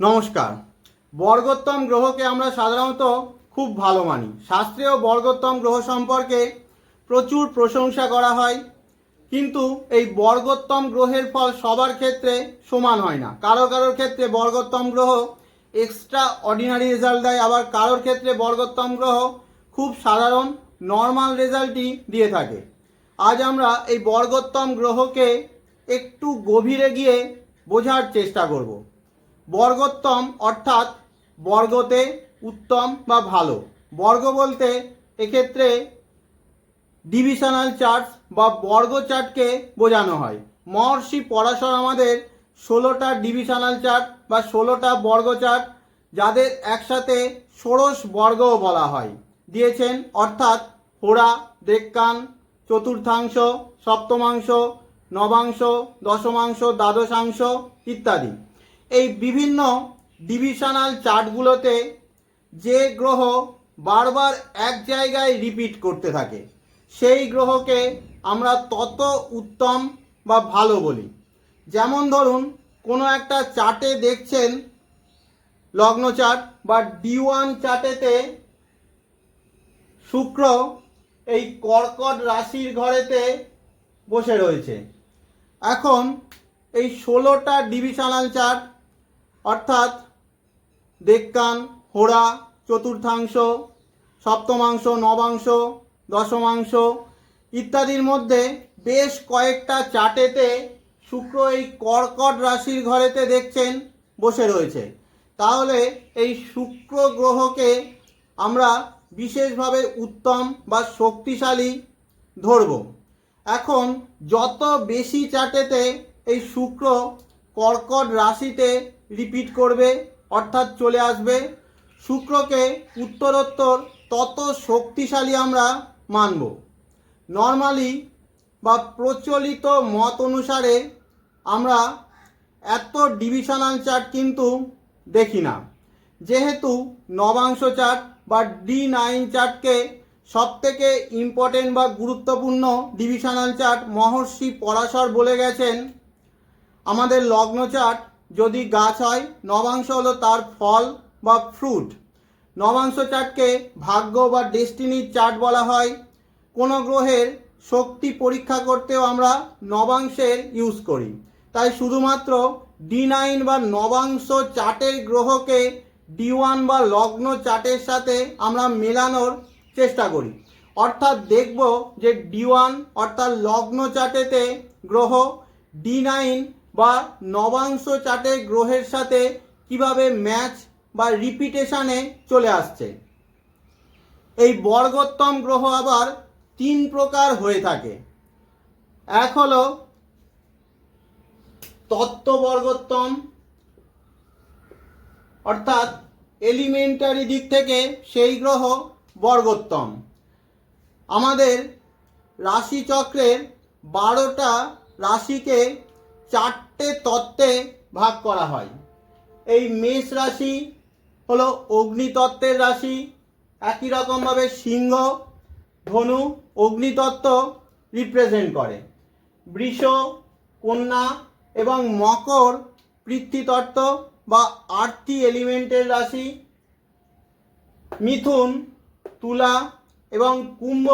নমস্কার। বর্গোত্তম গ্রহকে আমরা সাধারণত খুব ভালো মানি। শাস্ত্রেও বর্গোত্তম গ্রহ সম্পর্কে প্রচুর প্রশংসা করা হয়, কিন্তু এই বর্গোত্তম গ্রহের ফল সবার ক্ষেত্রে সমান হয় না। কারও কারোর ক্ষেত্রে বর্গোত্তম গ্রহ এক্সট্রা অর্ডিনারি রেজাল্ট দেয়, আবার কারোর ক্ষেত্রে বর্গোত্তম গ্রহ খুব সাধারণ নর্মাল রেজাল্টই দিয়ে থাকে। আজ আমরা এই বর্গোত্তম গ্রহকে একটু গভীরে গিয়ে বোঝার চেষ্টা করব। বর্গোত্তম অর্থাৎ বর্গতে উত্তম বা ভালো। বর্গ বলতে এক্ষেত্রে ডিভিশনাল চার্ট বা বর্গ চার্টকে বোঝানো হয়। মহর্ষি পরাশর আমাদের ষোলোটা ডিভিশনাল চার্ট বা ষোলোটা বর্গ চার্ট, যাদের একসাথে ষোড়শ বর্গও বলা হয়। দিয়েছেন অর্থাৎ হোড়া দেক্কান চতুর্থাংশ, সপ্তমাংশ, নবাংশ, দশমাংশ, দ্বাদশাংশ ইত্যাদি। এই বিভিন্ন ডিভিশনাল চার্টগুলোতে যে গ্রহ বারবার এক জায়গায় রিপিট করতে থাকে, সেই গ্রহকে আমরা তত উত্তম বা ভালো বলি। যেমন ধরুন, কোনো একটা চার্টে দেখছেন, লগ্ন চার্ট বা ডি ওয়ান চার্টেতে শুক্র এই কর্কট রাশির ঘরেতে বসে রয়েছে। এখন এই ষোলোটা ডিভিশনাল চার্ট অর্থাৎ দেক্কান হোড়া, চতুর্থাংশ, সপ্তমাংশ, নবাংশ, দশমাংশ ইত্যাদির মধ্যে বেশ কয়েকটা চার্টেতে শুক্র এই কর্কট রাশির ঘরেতে দেখছেন বসে রয়েছে। তাহলে এই শুক্র গ্রহকে আমরা বিশেষভাবে উত্তম বা শক্তিশালী ধরব। এখন যত বেশি চার্টেতে এই শুক্র কর্কট রাশিতে রিপিট করবে, অর্থাৎ চলে আসবে। শুক্রকে উত্তরোত্তর তত শক্তিশালী আমরা মানব। নর্মালি বা প্রচলিত মত অনুসারে আমরা এত ডিভিশনাল চার্ট কিন্তু দেখি না। যেহেতু নবাংশ চার্ট বা ডি নাইন চার্টকে সবথেকে ইম্পর্টেন্ট বা গুরুত্বপূর্ণ ডিভিশনাল চার্ট মহর্ষি পরাশর বলে গেছেন, আমাদের লগ্ন চার্ট যদি গাছ হয়, নবাংশ হলো তার ফল বা ফ্রুট। নবাংশ চার্টকে ভাগ্য বা ডেস্টিনির চার্ট বলা হয়। কোনো গ্রহের শক্তি পরীক্ষা করতেও আমরা নবাংশের ইউজ করি। তাই শুধুমাত্র ডি নাইন বা নবাংশ চার্টের গ্রহকে ডি ওয়ান বা লগ্ন চার্টের সাথে আমরা মেলানোর চেষ্টা করি। অর্থাৎ দেখব যে ডি ওয়ান অর্থাৎ লগ্ন চার্টেতে গ্রহ ডি নাইন বা নবাংশ চার্টের গ্রহের সাথে কীভাবে ম্যাচ বা রিপিটেশনে চলে আসছে। এই বর্গোত্তম গ্রহ আবার তিন প্রকার হয়ে থাকে। এক হলো তত্ত্ববর্গোত্তম, অর্থাৎ এলিমেন্টারি দিক থেকে সেই গ্রহ বর্গোত্তম। আমাদের রাশিচক্রের বারোটা রাশিকে চারটে তত্ত্বে ভাগ করা হয়। এই মেষ রাশি হলো অগ্নিতত্ত্বের রাশি, একই রকমভাবে সিংহ, ধনু অগ্নিতত্ত্ব রিপ্রেজেন্ট করে। বৃষ, কন্যা এবং মকর পৃথ্বীতত্ত্ব বা আর্থি এলিমেন্টের রাশি। মিথুন, তুলা এবং কুম্ভ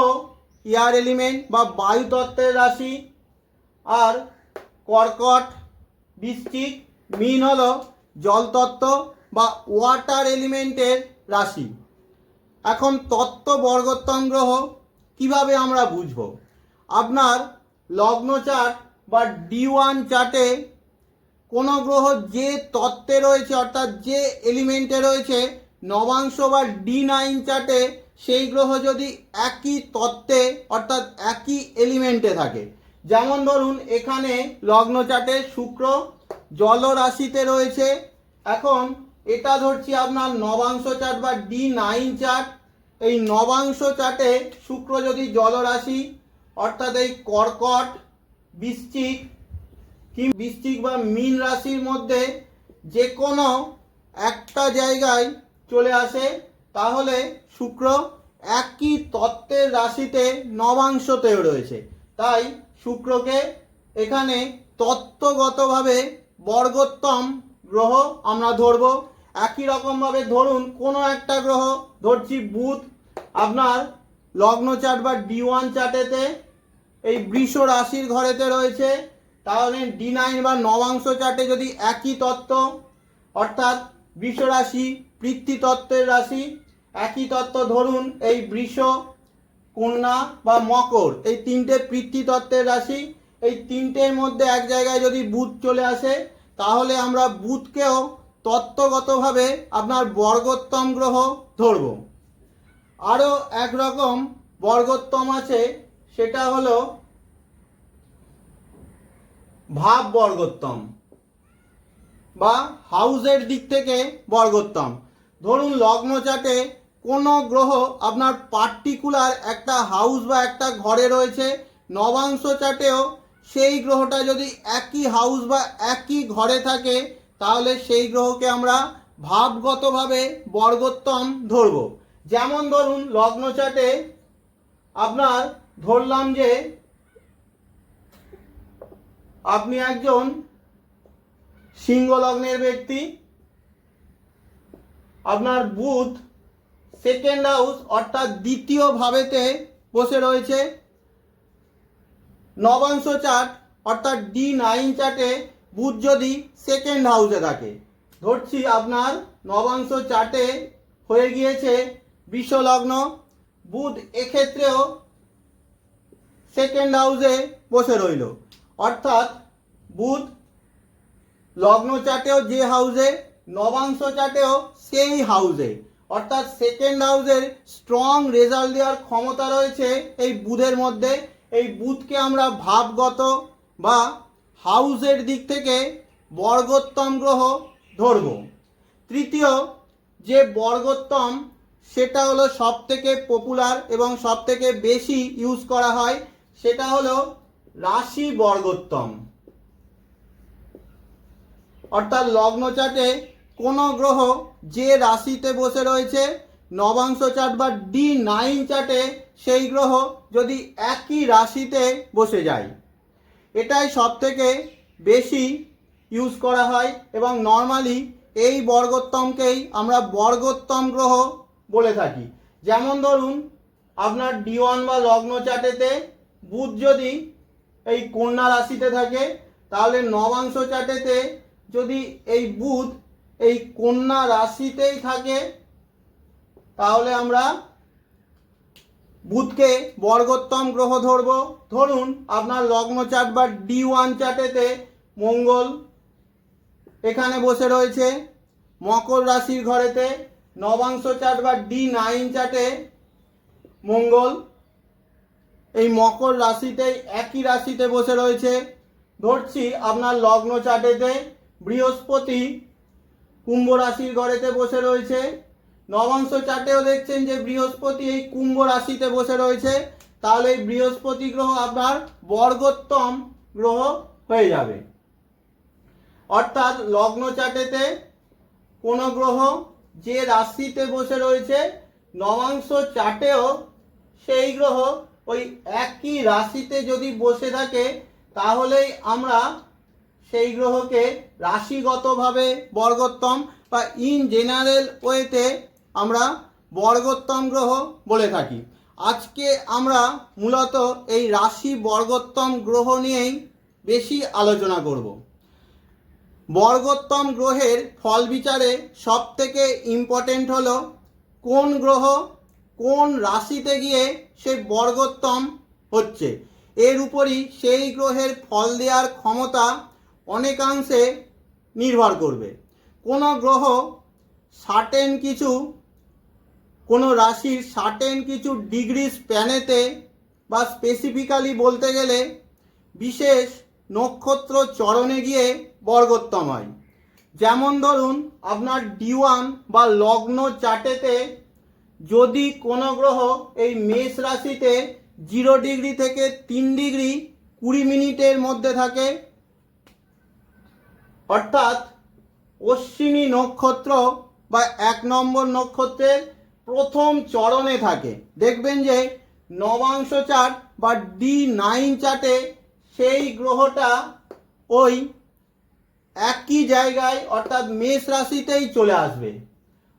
এয়ার এলিমেন্ট বা বায়ুতত্ত্বের রাশি। আর কর্কট, বৃশ্চিক, মিন হল জলতত্ত্ব বা ওয়াটার এলিমেন্টের রাশি। এখন তত্ত্ব বর্গোত্তম গ্রহ কীভাবে আমরা বুঝব? আপনার লগ্ন চার্ট বা ডি ওয়ান চার্টে কোনো গ্রহ যে তত্ত্বে রয়েছে, অর্থাৎ যে এলিমেন্টে রয়েছে, নবাংশ বা ডি নাইন চার্টে সেই গ্রহ যদি একই তত্ত্বে, অর্থাৎ একই এলিমেন্টে থাকে যেমন ধরুন, এখানে লগ্ন চার্টে শুক্র, জলরাশিতে রয়েছে। এখন এটা ধরছি আপনার নবাংশ চার্ট বা ডি নাইন চার্ট এই নবাংশ চার্টে শুক্র যদি জলরাশি, অর্থাৎ এই কর্কট, বৃশ্চিক কি বৃশ্চিক বা মীন রাশির মধ্যে যে কোনো একটা জায়গায় চলে আসে, তাহলে শুক্র একই তত্ত্বের রাশিতে নবাংশতেও রয়েছে। তাই শুক্রকে এখানে তত্ত্বগতভাবে বর্গোত্তম গ্রহ আমরা ধরব। একই রকমভাবে ধরুন কোনো একটা গ্রহ, ধরছি বুধ, আপনার লগ্ন চার্ট বা ডি ওয়ান চার্টেতে এই বৃষ রাশির ঘরেতে রয়েছে। তাহলে ডি নাইন বা নবাংশ চার্টে যদি একই তত্ত্ব, অর্থাৎ বৃষ রাশি, পৃথ্বী তত্ত্বের রাশি, একই তত্ত্ব ধরুন এই বৃষ কন্যা বা মকর, এই তিনটে পৃথ্বী তত্ত্বের রাশি, এই তিনটের মধ্যে এক জায়গায় যদি বুধ চলে আসে, তাহলে আমরা বুধকেও তত্ত্বগতভাবে আপনার বর্গোত্তম গ্রহ ধরব। আরও একরকম বর্গোত্তম আছে, সেটা হলো ভাব বর্গোত্তম বা হাউসের দিক থেকে বর্গোত্তম। ধরুন, লগ্ন চাটে কোনো গ্রহ আপনার পার্টিকুলার একটা হাউস বা একটা ঘরে রয়েছে, নবাংশ চাটেও সেই গ্রহটা যদি একই হাউস বা একই ঘরে থাকে, তাহলে সেই গ্রহকে আমরা ভাবগতভাবে বর্গোত্তম ধরব। যেমন ধরুন, লগ্ন চাটে আপনার ধরলাম যে আপনি একজন সিংহ লগ্নের ব্যক্তি, আপনার বুধ সেকেন্ড হাউস অর্থাৎ দ্বিতীয় ভাবেতে বসে রয়েছে। নবাংশ চার্ট অর্থাৎ ডি নাইন চার্টে বুধ যদি সেকেন্ড হাউসে থাকে। ধরছি আপনার নবাংশ চার্টে হয়ে গিয়েছে বিশ্বলগ্ন। বুধ এক্ষেত্রেও সেকেন্ড হাউসে বসে রইল। অর্থাৎ বুধ লগ্ন চাটেও যে হাউসে নবাংশ চাটেও সেই হাউসে অর্থাৎ সেকেন্ড হাউসের স্ট্রং রেজাল্ট দেওয়ার ক্ষমতা রয়েছে এই বুধের মধ্যে। এই বুধকে আমরা ভাবগত বা হাউসের দিক থেকে বর্গোত্তম গ্রহ ধরব। তৃতীয়, যে বর্গোত্তম, সেটা হলো সব থেকে পপুলার এবং সব থেকে বেশি ইউজ করা হয়, সেটা হলো রাশি বর্গোত্তম। অর্থাৎ লগ্ন চার্টে কোনো গ্রহ যে রাশিতে বসে রয়েছে, নবাংশ চার্ট বা ডি নাইন চার্টে সেই গ্রহ যদি একই রাশিতে বসে যায়। এটাই সব থেকে বেশি ইউজ করা হয় এবং নর্মালি এই বর্গোত্তমকেই আমরা বর্গোত্তম গ্রহ বলে থাকি। যেমন ধরুন, আপনার ডি ওয়ান বা লগ্ন চার্টেতে বুধ যদি এই কন্যা রাশিতে থাকে, তাহলে নবাংশ চার্টেতে যদি এই বুধ এই কন্যা রাশিতেই থাকে, তাহলে আমরা বুধকে বর্গোত্তম গ্রহ ধরব। ধরুন আপনার লগ্ন চার্ট বা ডি ওয়ান চার্টেতে মঙ্গল এখানে বসে রয়েছে, মকর রাশির ঘরেতে নবাংশ চার্ট বা ডি নাইন চার্টে মঙ্গল, এই মকর রাশিতে একই রাশিতে বসে রয়েছে। ধরছি আপনার লগ্ন চার্টেতে বৃহস্পতি কুম্ভ রাশির ঘরেতে বসে রয়েছে। নবাংশ চার্টেও দেখছেন যে বৃহস্পতি এই কুম্ভ রাশিতে বসে রয়েছে। তাহলে এই বৃহস্পতি গ্রহ আপনার বর্গোত্তম গ্রহ হয়ে যাবে। অর্থাৎ লগ্ন চার্টেতে কোন গ্রহ যে রাশিতে বসে রয়েছে নবাংশ চার্টেও সেই গ্রহ ওই একই রাশিতে যদি বসে থাকে, তাহলেই আমরা সেই গ্রহকে রাশিগতভাবে বর্গোত্তম বা ইন জেনারেল ওয়েতে আমরা বর্গোত্তম গ্রহ বলে থাকি। আজকে আমরা মূলত এই রাশি বর্গোত্তম গ্রহ নিয়েই বেশি আলোচনা করব। বর্গোত্তম গ্রহের ফল বিচারে সব থেকে ইম্পর্টেন্ট হলো কোন গ্রহ কোন রাশিতে গিয়ে সে বর্গোত্তম হচ্ছে। এর উপরই সেই গ্রহের ফল দেওয়ার ক্ষমতা অনেকাংশে নির্ভর করবে। কোনো গ্রহ সার্টেন কিছু, কোনো রাশির সার্টেন কিছু ডিগ্রি স্প্যানেতে বা স্পেসিফিক্যালি বলতে গেলে বিশেষ নক্ষত্র চরণে গিয়ে বর্গোত্তম হয়। যেমন ধরুন, আপনার ডি ওয়ান বা লগ্ন চার্টেতে যদি কোনো গ্রহ এই মেষ রাশিতে জিরো ডিগ্রি থেকে তিন ডিগ্রি কুড়ি মিনিটের মধ্যে থাকে অর্থাৎ অশ্বিনী নক্ষত্র বা এক নম্বর নক্ষত্রের প্রথম চরণে থাকে। দেখবেন যে নবাংশ চার্ট বা ডি নাইন চার্টে সেই গ্রহটা ওই একই জায়গায় অর্থাৎ মেষ রাশিতেই চলে আসবে।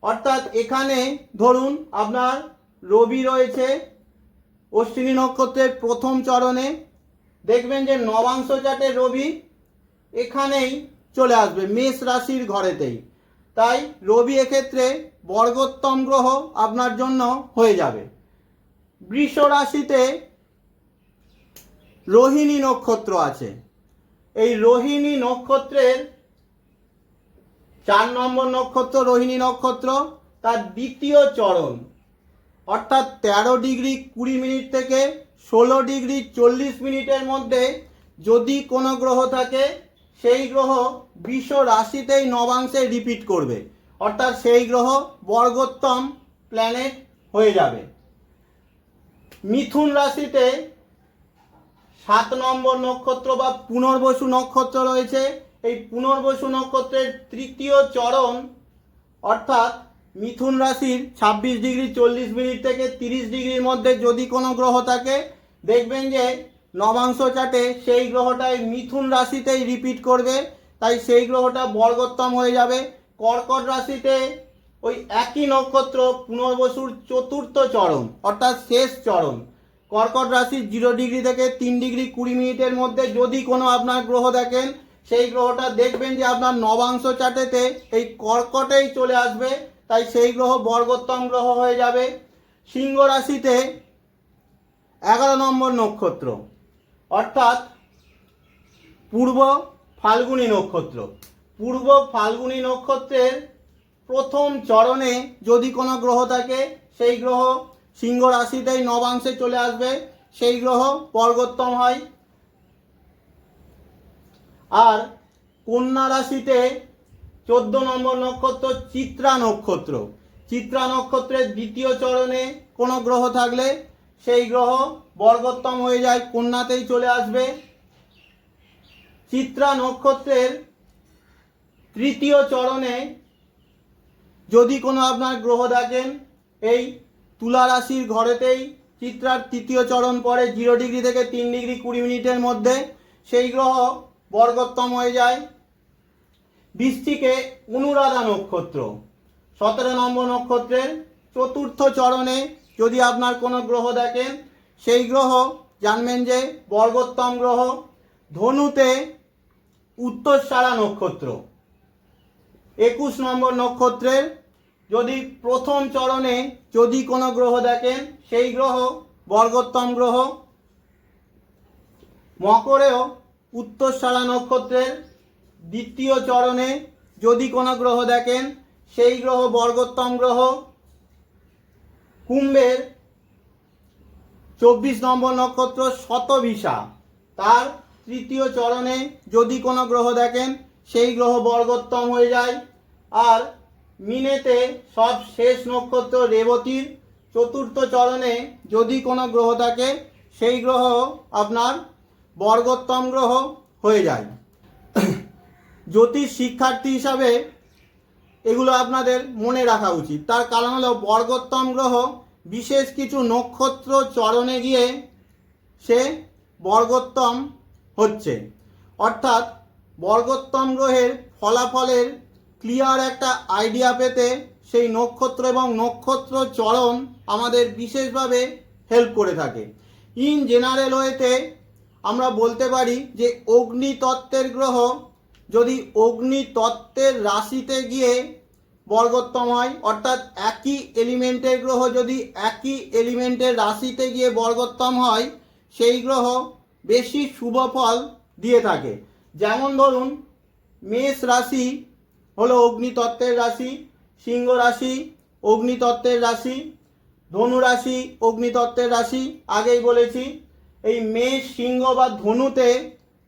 অর্থাৎ এখানে ধরুন আপনার রবি রয়েছে অশ্বিনী নক্ষত্রের প্রথম চরণে। দেখবেন যে নবাংশ চাটে রবি এখানেই চলে আসবে মেষ রাশির ঘরেতেই। তাই রবি এক্ষেত্রে বর্গোত্তম গ্রহ আপনার জন্য হয়ে যাবে। বৃষ রাশিতে রোহিণী নক্ষত্র আছে। এই রোহিণী নক্ষত্রের চার নম্বর নক্ষত্র রোহিণী নক্ষত্র, তার দ্বিতীয় চরণ। অর্থাৎ তেরো ডিগ্রি কুড়ি মিনিট থেকে ষোলো ডিগ্রি চল্লিশ মিনিটের মধ্যে যদি কোনো গ্রহ থাকে সেই গ্রহ বিশ্ব রাশিতেই নবাংশে রিপিট করবে। অর্থাৎ সেই গ্রহ বর্গোত্তম প্ল্যানেট হয়ে যাবে। মিথুন রাশিতে সাত নম্বর নক্ষত্র বা পুনর্বসু নক্ষত্র রয়েছে। এই পুনর্বসু নক্ষত্রের তৃতীয় চরণ অর্থাৎ মিথুন রাশির ছাব্বিশ ডিগ্রি চল্লিশ মিনিট থেকে তিরিশ ডিগ্রির মধ্যে যদি কোনো গ্রহ থাকে, দেখবেন যে নবাংশ চাটে সেই গ্রহটাই মিথুন রাশিতেই রিপিট করবে, তাই সেই গ্রহটা বর্গোত্তম হয়ে যাবে। কর্কট রাশিতে ওই একই নক্ষত্র পুনর্বসুর চতুর্থ চরণ, অর্থাৎ শেষ চরণ। কর্কট রাশির জিরো ডিগ্রি থেকে তিন ডিগ্রি কুড়ি মিনিটের মধ্যে যদি কোনো আপনার গ্রহ দেখেন, সেই গ্রহটা দেখবেন যে আপনার নবাংশ চাটেতে এই কর্কটেই চলে আসবে, তাই সেই গ্রহ বর্গোত্তম গ্রহ হয়ে যাবে। সিংহ রাশিতে এগারো নম্বর নক্ষত্র। অর্থাৎ পূর্ব ফাল্গুনী নক্ষত্র। পূর্ব ফাল্গুনী নক্ষত্রের প্রথম চরণে যদি কোনো গ্রহ থাকে, সেই গ্রহ সিংহ রাশিতেই নবাংশে চলে আসবে। সেই গ্রহ বর্গোত্তম হয়। আর কন্যা রাশিতে চোদ্দ নম্বর নক্ষত্র চিত্রা নক্ষত্র। চিত্রা নক্ষত্রের দ্বিতীয় চরণে কোনো গ্রহ থাকলে, সেই গ্রহ বর্গোত্তম হয়ে যায়, কন্যাতেই চলে আসবে। চিত্রা নক্ষত্রের তৃতীয় চরণে যদি কোনো আপনার গ্রহ দেখেন, এই তুলা রাশির ঘরেতেই চিত্রার তৃতীয় চরণ পড়ে, জিরো ডিগ্রি থেকে তিন ডিগ্রি কুড়ি মিনিটের মধ্যে, সেই গ্রহ বর্গোত্তম হয়ে যায়। বৃষ্টিকে অনুরাধা নক্ষত্র, সতেরো নম্বর নক্ষত্রের চতুর্থ চরণে যদি আপনার কোনো গ্রহ দেখেন সেই গ্রহ জানবেন যে বর্গোত্তম গ্রহ ধনুতে উত্তরসারা নক্ষত্র। একুশ নম্বর নক্ষত্রের যদি প্রথম চরণে যদি কোনো গ্রহ দেখেন, সেই গ্রহ বর্গোত্তম গ্রহ। মকরেও উত্তরসারা নক্ষত্রের দ্বিতীয় চরণে যদি কোনো গ্রহ দেখেন, সেই গ্রহ বর্গোত্তম গ্রহ। কুম্ভের চব্বিশ নম্বর নক্ষত্র শতভিসা। তার তৃতীয় চরণে যদি কোনো গ্রহ দেখেন, সেই গ্রহ বর্গোত্তম হয়ে যায়। আর মিনেতে সব শেষ নক্ষত্র রেবতীর চতুর্থ চরণে যদি কোনো গ্রহ থাকে, সেই গ্রহ আপনার বর্গোত্তম গ্রহ হয়ে যায়। জ্যোতিষ শিক্ষার্থী হিসাবে এগুলো আপনাদের মনে রাখা উচিত। তার কারণ হলো বর্গোত্তম গ্রহ বিশেষ কিছু নক্ষত্র চরণে গিয়ে সে বর্গোত্তম হচ্ছে। অর্থাৎ বর্গোত্তম গ্রহের ফলাফলের ক্লিয়ার একটা আইডিয়া পেতে সেই নক্ষত্র এবং নক্ষত্র চরণ আমাদের বিশেষভাবে হেল্প করে থাকে। ইন জেনারেল ওয়েতে আমরা বলতে পারি যে অগ্নিতত্ত্বের গ্রহ যদি অগ্নিতত্ত্বের রাশিতে গিয়ে বর্গোত্তম হয় অর্থাৎ একই এলিমেন্টের গ্রহ যদি একই এলিমেন্টের রাশিতে গিয়ে বর্গোত্তম হয়, সেই গ্রহ বেশি শুভ ফল দিয়ে থাকে। যেমন ধরুন, মেষ রাশি হলো অগ্নিতত্ত্বের রাশি, সিংহ রাশি অগ্নিতত্ত্বের রাশি, ধনু রাশি অগ্নিতত্ত্বের রাশি। আগেই বলেছি, এই মেষ, সিংহ বা ধনুতে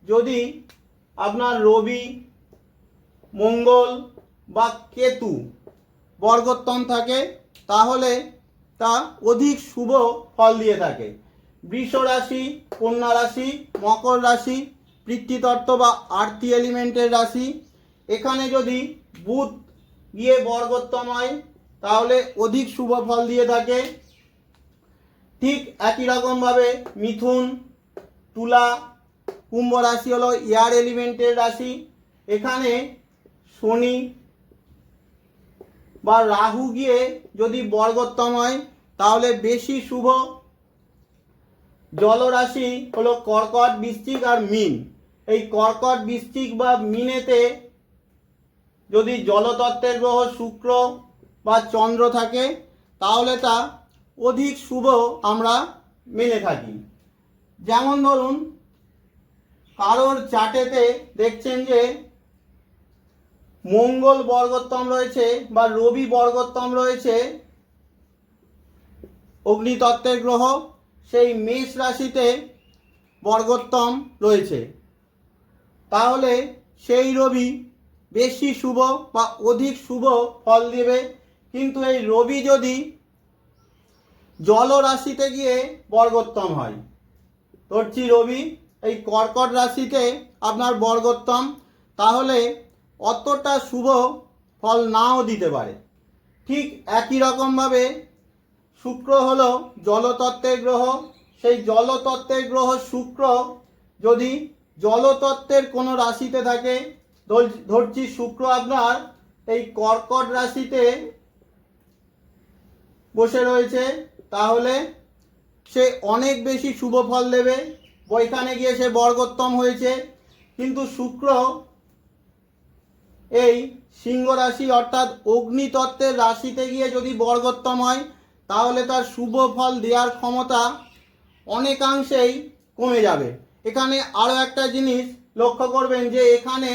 যদি আপনার রবি, মঙ্গল বা কেতু বর্গোত্তম থাকে, তাহলে তা অধিক শুভ ফল দিয়ে থাকে। বৃষ রাশি, কন্যা রাশি, মকর রাশি পৃথ্বীতত্ত্ব বা আর্থি এলিমেন্টের রাশি। এখানে যদি বুধ গিয়ে বর্গোত্তম হয়, তাহলে অধিক শুভ ফল দিয়ে থাকে। ঠিক একই রকমভাবে মিথুন, তুলা, কুম্ভ রাশি হলো এয়ার এলিমেন্টের রাশি। এখানে শনি বা রাহু গিয়ে যদি বর্গোত্তম হয়, তাহলে বেশি শুভ। জলরাশি হলো কর্কট, বৃশ্চিক আর মিন। এই কর্কট, বৃশ্চিক বা মিনেতে যদি জলতত্ত্বের গ্রহ শুক্র বা চন্দ্র থাকে, তাহলে তা অধিক শুভ আমরা মেনে থাকি। যেমন ধরুন, কারোর চাটেতে দেখছেন যে মঙ্গল বর্গোত্তম রয়েছে বা রবি বর্গোত্তম রয়েছে, অগ্নিতত্ত্বের গ্রহ, সেই মেষ রাশিতে বর্গোত্তম রয়েছে। তাহলে সেই রবি বেশি শুভ বা অধিক শুভ ফল দেবে। কিন্তু এই রবি যদি জল রাশিতে গিয়ে বর্গোত্তম হয় ধরছি রবি, এই কর্কট রাশিতে আপনার বর্গোত্তম, তাহলে অতটা শুভ ফল নাও দিতে পারে। ঠিক একই রকমভাবে শুক্র হলো জলতত্ত্বের গ্রহ। সেই জলতত্ত্বের গ্রহ শুক্র যদি জলতত্ত্বের কোনো রাশিতে থাকে, ধর- ধরছি শুক্র আপনার এই কর্কট রাশিতে বসে রয়েছে, তাহলে সে অনেক বেশি শুভ ফল দেবে। বৈখানে গিয়ে সে বর্গোত্তম হয়েছে। কিন্তু শুক্র এই সিংহ রাশি অর্থাৎ অগ্নিতত্ত্বের রাশিতে গিয়ে যদি বর্গোত্তম হয়, তাহলে তার শুভ ফল দেওয়ার ক্ষমতা অনেকাংশেই কমে যাবে। এখানে আরও একটা জিনিস লক্ষ্য করবেন যে এখানে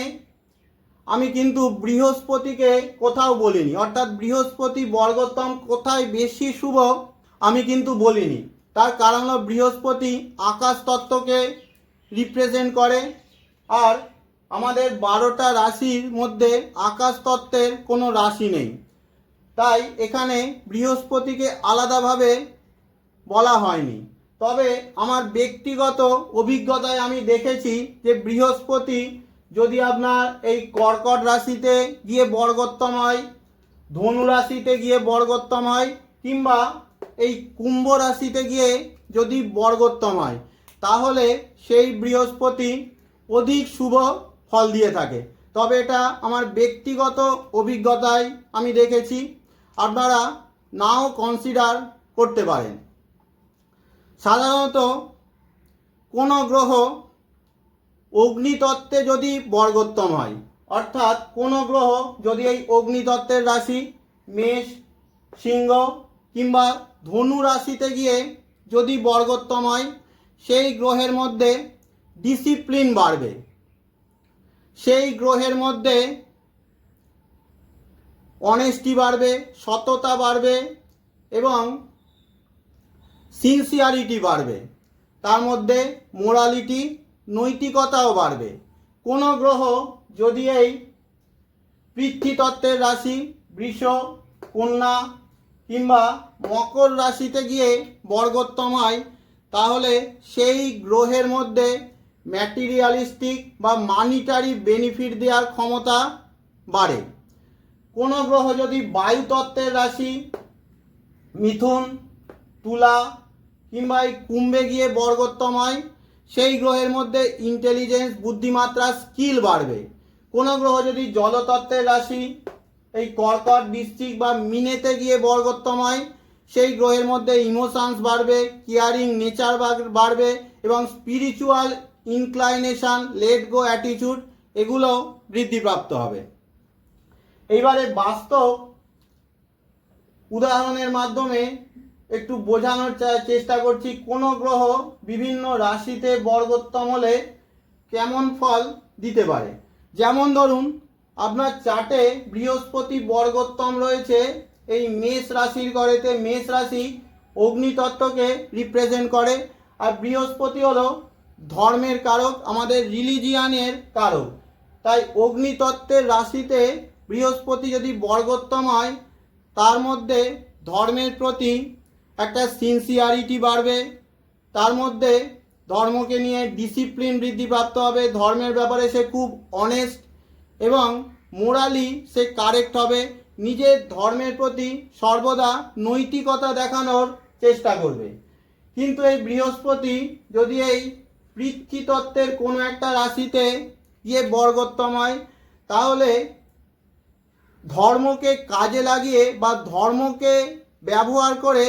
আমি কিন্তু বৃহস্পতিকে কোথাও বলিনি। অর্থাৎ বৃহস্পতি বর্গোত্তম কোথায় বেশি শুভ, আমি কিন্তু বলিনি। তার কারণ বৃহস্পতি আকাশ তত্ত্বকে রিপ্রেজেন্ট করে, আর আমাদের বারোটা রাশির মধ্যে আকাশ তত্ত্বের কোনো রাশি নেই। তাই এখানে বৃহস্পতিকে আলাদাভাবে বলা হয়নি। তবে আমার ব্যক্তিগত অভিজ্ঞতায় আমি দেখেছি যে বৃহস্পতি যদি আপনার এই কর্কট রাশিতে গিয়ে বর্গোত্তম হয়, ধনু রাশিতে গিয়ে বর্গোত্তম হয়, কিংবা এই কুম্ভ রাশিতে গিয়ে যদি বর্গোত্তম হয়, তাহলে সেই বৃহস্পতি অধিক শুভ ফল দিয়ে থাকে। তবে এটা আমার ব্যক্তিগত অভিজ্ঞতায় আমি দেখেছি, আপনারা নাও কনসিডার করতে পারেন। সাধারণত কোনো গ্রহ অগ্নিতত্ত্বে যদি বর্গোত্তম হয়, অর্থাৎ কোনো গ্রহ যদি এই অগ্নিতত্ত্বের রাশি মেষ, সিংহ কিংবা ধনু রাশিতে গিয়ে যদি বর্গোত্তম হয়, সেই গ্রহের মধ্যে ডিসিপ্লিন বাড়বে। সেই গ্রহের মধ্যে অনেস্টি বাড়বে, সততা বাড়বে এবং সিনসিয়ারিটি বাড়বে। তার মধ্যে মোরালিটি নৈতিকতাও বাড়বে। কোনো গ্রহ যদি এই পৃথ্বীতত্ত্বের রাশি, বৃষ, কন্যা কিংবা মকর রাশিতে গিয়ে বর্গোত্তম হয়, তাহলে সেই গ্রহের মধ্যে ম্যাটেরিয়ালিস্টিক বা মানিটারি বেনিফিট দেওয়ার ক্ষমতা বাড়ে। কোনো গ্রহ যদি বায়ুতত্ত্বের রাশি, মিথুন, তুলা কিংবা এই কুম্ভে গিয়ে বর্গোত্তম হয় সেই গ্রহের মধ্যে ইন্টেলিজেন্স বুদ্ধিমাত্রা স্কিল বাড়বে। কোনো গ্রহ যদি জলতত্ত্বের রাশি, এই কর্কট, বৃশ্চিক বা মিনেতে গিয়ে বর্গোত্তম হয় সেই গ্রহের মধ্যে ইমোশনস বাড়বে কেয়ারিং নেচার বাড়বে এবং spiritual inclination let go attitude এগুলো বৃদ্ধিপ্রাপ্ত হবে। এইবারে বাস্তব উদাহরণের মাধ্যমে একটু বোঝানোর চেষ্টা করছি, কোন গ্রহ বিভিন্ন রাশিতে বর্গোত্তম হলে কেমন ফল দিতে পারে? যেমন ধরুন, আপনার চার্টে বৃহস্পতি বর্গোত্তম রয়েছে, এই মেষ রাশির ঘরেতে মেষ রাশি অগ্নিতত্ত্বকে রিপ্রেজেন্ট করে, আর বৃহস্পতি হলো ধর্মের কারক, আমাদের রিলিজিয়ানের কারক। তাই অগ্নিতত্ত্বের রাশিতে বৃহস্পতি যদি বর্গোত্তম হয়, তার মধ্যে ধর্মের প্রতি একটা সিনসিয়ারিটি বাড়বে। তার মধ্যে ধর্মকে নিয়ে ডিসিপ্লিন বৃদ্ধিপ্রাপ্ত হবে, ধর্মের ব্যাপারে সে খুব অনেস্ট এবং মোরালি সে কারেক্ট হবে। নিজের ধর্মের প্রতি সর্বদা নৈতিকতা দেখানোর চেষ্টা করবে। কিন্তু এই বৃহস্পতি যদি এই পৃথ্বীতত্ত্বের কোনো একটা রাশিতে গিয়ে বর্গোত্তম হয় তাহলে ধর্মকে কাজে লাগিয়ে বা ধর্মকে ব্যবহার করে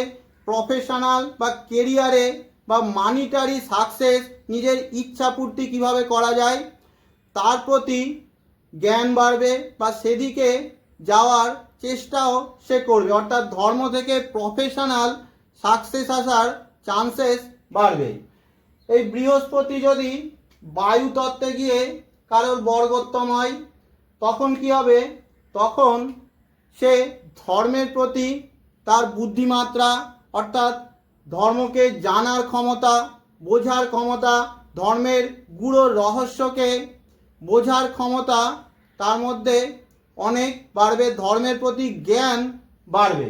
প্রফেশনাল বা কেরিয়ারে বা মানিটারি সাকসেস নিজের ইচ্ছাপূর্তি কীভাবে করা যায়, তার প্রতি জ্ঞান বাড়বে বা সেদিকে যাওয়ার চেষ্টাও সে করবে। অর্থাৎ ধর্ম থেকে প্রফেশনাল সাকসেস আসার চান্সেস বাড়বে। এই বৃহস্পতি যদি বায়ু তত্ত্বে গিয়ে কারোর বর্গোত্তম হয়, তখন কি হবে? তখন সে ধর্মের প্রতি তার বুদ্ধিমাত্রা, অর্থাৎ ধর্মকে জানার ক্ষমতা, বোঝার ক্ষমতা, ধর্মের গুঁড়ো রহস্যকে বোঝার ক্ষমতা, তার মধ্যে অনেক বাড়বে, ধর্মের প্রতি জ্ঞান বাড়বে।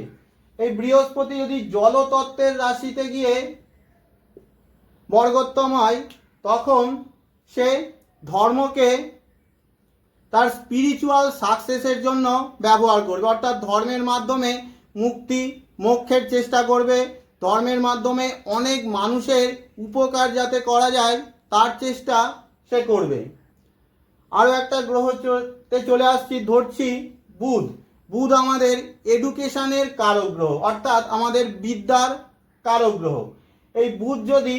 এই বৃহস্পতি যদি জলতত্ত্বের রাশিতে গিয়ে বর্গোত্তম হয় তখন সে ধর্মকে তার স্পিরিচুয়াল সাকসেসের জন্য ব্যবহার করবে। অর্থাৎ ধর্মের মাধ্যমে মুক্তি, মোক্ষের চেষ্টা করবে। ধর্মের মাধ্যমে অনেক মানুষের উপকার যাতে করা যায়, তার চেষ্টা সে করবে। আরও একটা গ্রহতে চলে আসছি, ধরছি বুধ। বুধ আমাদের এডুকেশনের কারক গ্রহ, অর্থাৎ আমাদের বিদ্যার কারক গ্রহ। এই বুধ যদি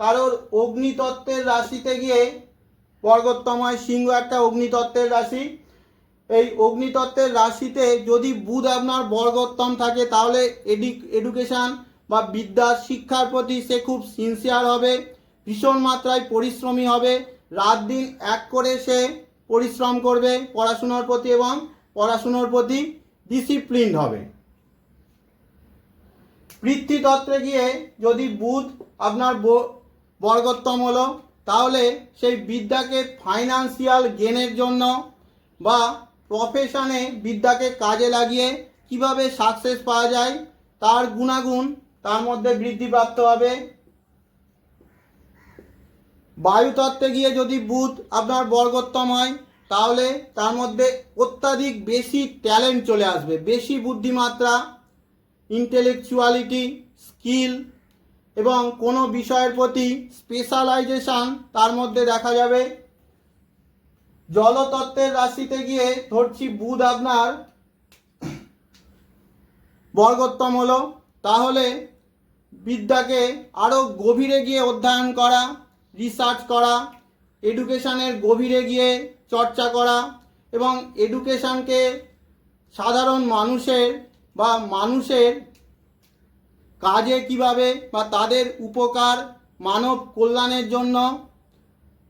কারোর অগ্নিতত্ত্বের রাশিতে গিয়ে বর্গোত্তময় সিংহ একটা অগ্নিতত্ত্বের রাশি। এই অগ্নিতত্ত্বের রাশিতে যদি বুধ আপনার বর্গোত্তম থাকে, তাহলে এডি এডুকেশান বা বিদ্যা শিক্ষার প্রতি সে খুব সিনসিয়ার হবে, ভীষণ মাত্রায় পরিশ্রমী হবে। রাত দিন এক করে সে পরিশ্রম করবে পড়াশুনোর প্রতি এবং পড়াশুনোর প্রতি ডিসিপ্লিন হবে। পৃথ্বীতত্ত্বে গিয়ে যদি বুধ আপনার বর্গোত্তম হলো, তাহলে সেই বিদ্যাকে ফাইনান্সিয়াল গেনের জন্য বা প্রফেশনে বিদ্যাকে কাজে লাগিয়ে কীভাবে সাকসেস পাওয়া যায়, তার গুণাগুণ তার মধ্যে বৃদ্ধি বৃদ্ধিপ্রাপ্ত হবে। বায়ুতত্ত্বে গিয়ে যদি বুধ আপনার বর্গোত্তম হয়, তাহলে তার মধ্যে অত্যাধিক বেশি ট্যালেন্ট চলে আসবে, বেশি বুদ্ধিমাত্রা ইন্টেলেকচুয়ালিটি স্কিল এবং কোনো বিষয়ের প্রতি স্পেশালাইজেশন তার মধ্যে দেখা যাবে। জলতত্ত্বের রাশিতে গিয়ে ধরছি বুধ আপনার বর্গোত্তম হলো। তাহলে বিদ্যাকে আরও গভীরে গিয়ে অধ্যয়ন করা রিসার্চ করা এডুকেশানের গভীরে গিয়ে চর্চা করা এবং এডুকেশানকে সাধারণ মানুষের বা মানুষের কাজে কীভাবে বা তাদের উপকার মানব কল্যাণের জন্য,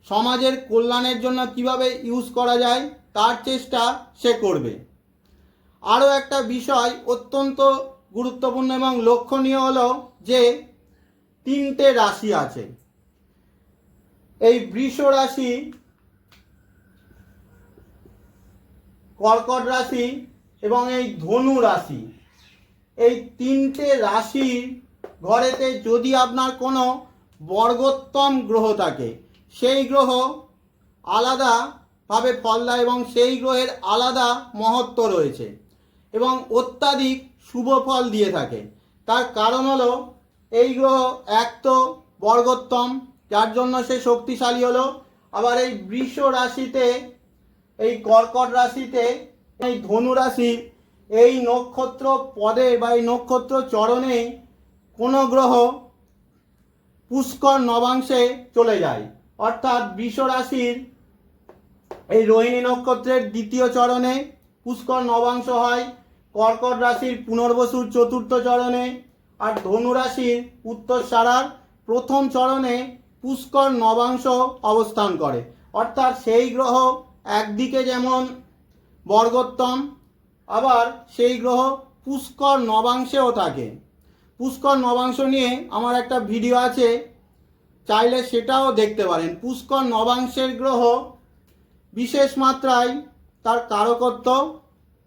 সমাজের কল্যাণের জন্য কীভাবে ইউজ করা যায়, তার চেষ্টা সে করবে। আরও একটা বিষয় অত্যন্ত গুরুত্বপূর্ণ এবং লক্ষণীয় হলো যে, তিনটে রাশি আছে। এই বৃষ রাশি, কর্কট রাশি এবং এই ধনু রাশি। এই তিনটে রাশির ঘরেতে যদি আপনার কোনো বর্গোত্তম গ্রহ থাকে, সেই গ্রহ আলাদাভাবে ফল দেয় এবং সেই গ্রহের আলাদা মহত্ব রয়েছে এবং অত্যাধিক শুভ ফল দিয়ে থাকে। তার কারণ হলো, এই গ্রহ এক তো বর্গোত্তম, যার জন্য সে শক্তিশালী হলো। আবার এই বৃষ রাশিতে, এই কর্কট রাশিতে, এই ধনু রাশির এই নক্ষত্র পদে বা এই নক্ষত্র চরণে কোনো গ্রহ পুষ্কর নবাংশে চলে যায়। অর্থাৎ বৃষ রাশির এই রোহিণী নক্ষত্রের দ্বিতীয় চরণে পুষ্কর নবাংশ হয়, কর্কট রাশির পুনর্বসুর চতুর্থ চরণে, আর ধনু রাশির উত্তর সারার প্রথম চরণে পুষ্কর নবাংশ অবস্থান করে। অর্থাৎ সেই গ্রহ একদিকে যেমন বর্গোত্তম আবার সেই গ্রহ পুষ্কর নবাংশেও থাকে। পুষ্কর নবাংশ নিয়ে আমার একটা ভিডিও আছে, চাইলে সেটাও দেখতে পারেন। পুষ্কর নবাংশের গ্রহ বিশেষ মাত্রায় তার কারকত্ব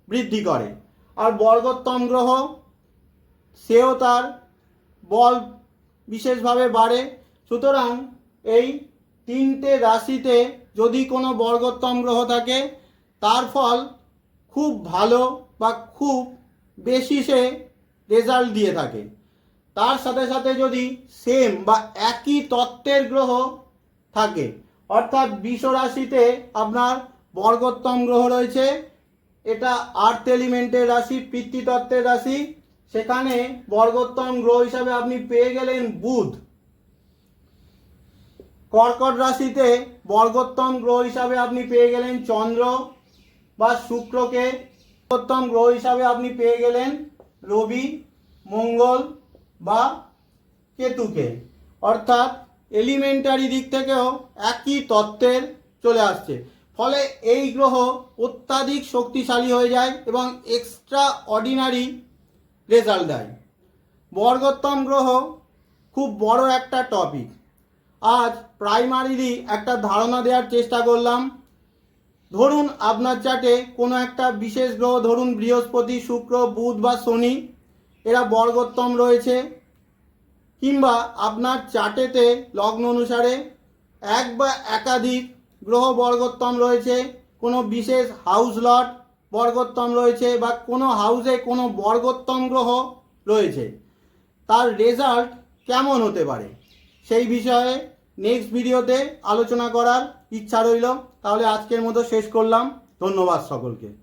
বৃদ্ধি করে। আর বর্গোত্তম গ্রহ, সেও তার বল বিশেষভাবে বাড়ে। সুতরাং এই তিনটে রাশিতে যদি কোনো বর্গোত্তম গ্রহ থাকে, তার ফল খুব ভালো বা খুব বেশি সে রেজাল্ট দিয়ে থাকে। তার সাথে সাথে যদি সেম বা একই তত্ত্বের গ্রহ থাকে, অর্থাৎ বিষ রাশিতে আপনার বর্গোত্তম গ্রহ রয়েছে, এটা আর্থ এলিমেন্টের রাশি, পিতৃতত্ত্বের রাশি, সেখানে বর্গোত্তম গ্রহ হিসাবে আপনি পেয়ে গেলেন বুধ। কর্কট রাশিতে বর্গোত্তম গ্রহ হিসাবে আপনি পেয়ে গেলেন চন্দ্র। বা শুক্রকে বর্গোত্তম গ্রহ হিসাবে আপনি পেয়ে গেলেন রবি, মঙ্গল বা কেতুকে। অর্থাৎ এলিমেন্টারি দিক থেকেও একই তত্ত্বের চলে আসছে। ফলে এই গ্রহ অত্যাধিক শক্তিশালী হয়ে যায় এবং এক্সট্রা অর্ডিনারি রেজাল্ট দেয়। বর্গোত্তম গ্রহ খুব বড় একটা টপিক আজ প্রাইমারিলি একটা ধারণা দেওয়ার চেষ্টা করলাম। ধরুন আপনার চার্টে কোনো একটা বিশেষ গ্রহ, ধরুন বৃহস্পতি, শুক্র, বুধ বা শনি, এরা বর্গোত্তম রয়েছে। কিংবা আপনার চার্টেতে লগ্ন অনুসারে এক বা একাধিক গ্রহ বর্গোত্তম রয়েছে, কোনো বিশেষ হাউস লট বর্গোত্তম রয়েছে বা কোনো হাউসে কোনো বর্গোত্তম গ্রহ রয়েছে। তার রেজাল্ট কেমন হতে পারে? সেই বিষয়ে নেক্সট ভিডিওতে আলোচনা করার ইচ্ছা রইল। তাহলে আজকের মতো শেষ করলাম। ধন্যবাদ সকলকে।